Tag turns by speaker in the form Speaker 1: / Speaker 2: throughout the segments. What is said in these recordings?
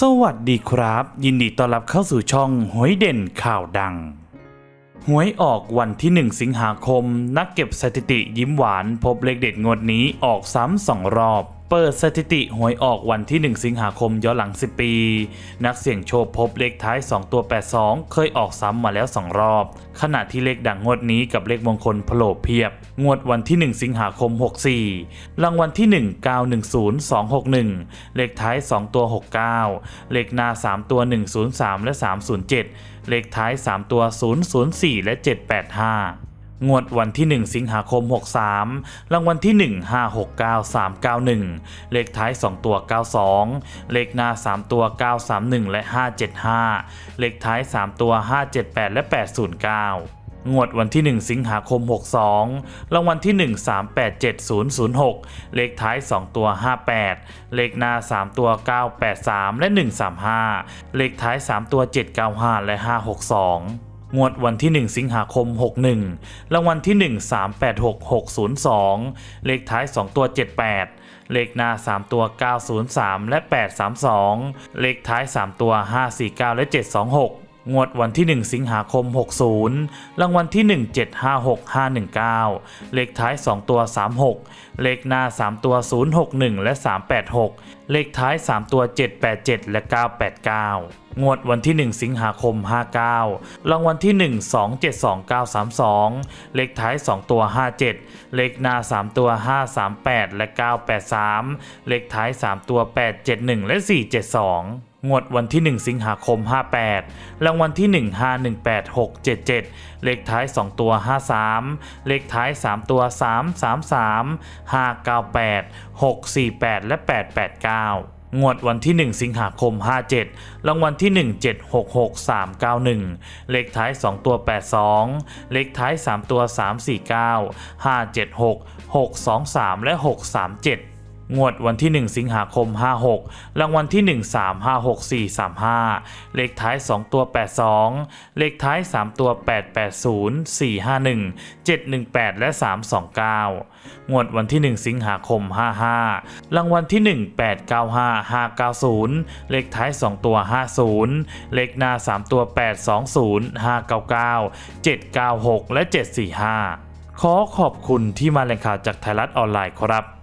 Speaker 1: สวัสดีครับ ยินดีต้อนรับเข้าสู่ช่องหวยเด่นข่าวดัง หวยออกวันที่ 1 สิงหาคม นักเก็บสถิติยิ้มหวาน พบเลขเด็ดงวดนี้ออกซ้ำสองรอบ เปิดสถิติหวยออกวันที่ 1 สิงหาคมย้อนหลัง 10 ปี นักเสี่ยงโชคพบเลขท้าย 2 ตัว 82 เคยออกซ้ำมาแล้ว 2 รอบ ขณะที่เลขดังงวดนี้กับเลขมงคลโผล่เพียบ งวดวันที่ 1 สิงหาคม 64 รางวัลที่ 1 910 261 เลขท้าย 2 ตัว 69 เลขหน้า 3 ตัว 103 และ 307 เลขท้าย 3 ตัว 004 และ 785 งวดวันที่ 1 สิงหาคม 63 รางวัลที่ 1 569 391 เลขท้าย 2 ตัว 92 เลขหน้า 3 ตัว 931 และ 575 เลขท้าย 3 ตัว 578 และ 809งวดวันที่ 1 สิงหาคม 62 รางวัลที่ 1 387006เลขท้าย 2 ตัว 58 เลขหน้า 3 ตัว 983 และ 135 เลขท้าย 3 ตัว 795 และ 562 งวดวันที่ 1 สิงหาคม 61รางวัลที่ 1 386602 เลขท้าย 2 ตัว 78 เลขหน้า 3 ตัว 903 และ 832 เลขท้าย 3 ตัว 549 และ 726งวดวันที่ 1 สิงหาคม 60 รางวัลที่ 1756519 เลขท้าย 2 ตัว 36 เลขหน้า 3 ตัว 061 และ 386 เลขท้าย 3 ตัว 787 และ 989 งวดวันที่ 1 สิงหาคม 59 รางวัลที่ 1272932 เลขท้าย 2 ตัว 57 เลขหน้า 3 ตัว 538 และ 983 เลขท้าย 3 ตัว 871 และ 472งวดวันที่ 1 สิงหาคม 58 รางวัลที่ 1518677 เลขท้าย 2 ตัว 53 เลขท้าย 3 ตัว 333 598 648 และ 889งวดวันที่ 1 สิงหาคม 57 รางวัลที่ 1766391 เลขท้าย 2 ตัว 82 เลขท้าย 3 ตัว 349 576 623 และ 637 งวดวันที่ 1 สิงหาคม 56 รางวัลที่ 1356435 เลขท้าย 2 ตัว 82 เลขท้าย 3 ตัว 880 451 718 และ 329 งวดวันที่ 1 สิงหาคม 55 รางวัลที่ 1 895590 เลขท้าย 2 ตัว 50 เลขหน้า 3 ตัว 820 599 796 และ 745 ขอขอบคุณที่มาแหล่งข่าวจากไทยรัฐออนไลน์ครับ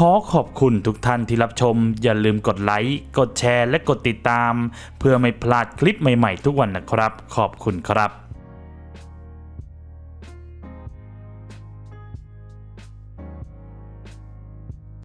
Speaker 1: ขอขอบคุณทุกท่านที่รับชม อย่าลืมกดไลค์ กดแชร์ และกดติดตาม เพื่อไม่พลาดคลิปใหม่ๆทุกวันนะครับ ขอบคุณครับ